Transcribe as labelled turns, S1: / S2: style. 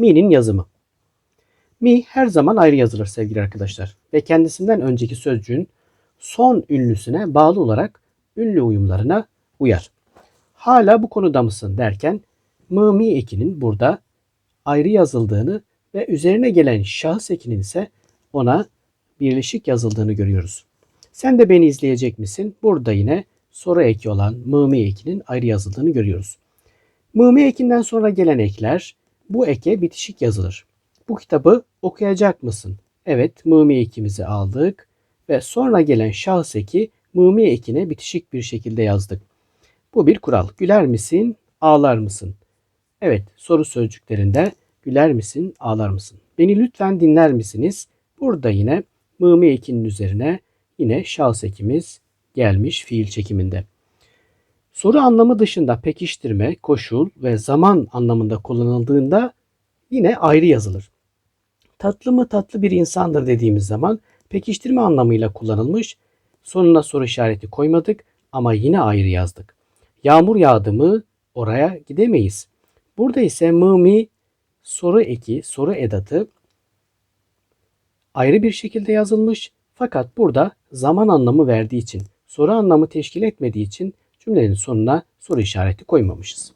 S1: mi'nin yazımı. Mi her zaman ayrı yazılır sevgili arkadaşlar ve kendisinden önceki sözcüğün son ünlüsüne bağlı olarak ünlü uyumlarına uyar. Hala bu konuda mısın derken mı mi ekinin burada ayrı yazıldığını ve üzerine gelen şahıs ekinin ise ona birleşik yazıldığını görüyoruz. Sen de beni izleyecek misin? Burada yine soru eki olan mımi ekinin ayrı yazıldığını görüyoruz. Mımi ekinden sonra gelen ekler bu eke bitişik yazılır. Bu kitabı okuyacak mısın? Evet, mımi ekimizi aldık ve sonra gelen şahıs eki mımi ekine bitişik bir şekilde yazdık. Bu bir kural. Güler misin, ağlar mısın? Evet, soru sözcüklerinde güler misin, ağlar mısın? Beni lütfen dinler misiniz? Burada yine mımi ekinin üzerine yine şahıs ekimiz gelmiş fiil çekiminde. Soru anlamı dışında pekiştirme, koşul ve zaman anlamında kullanıldığında yine ayrı yazılır. Tatlı mı tatlı bir insandır dediğimiz zaman pekiştirme anlamıyla kullanılmış. Sonuna soru işareti koymadık ama yine ayrı yazdık. Yağmur yağdı mı oraya gidemeyiz. Burada ise mı mi soru eki, soru edatı ayrı bir şekilde yazılmış. Fakat burada zaman anlamı verdiği için, soru anlamı teşkil etmediği için cümlenin sonuna soru işareti koymamışız.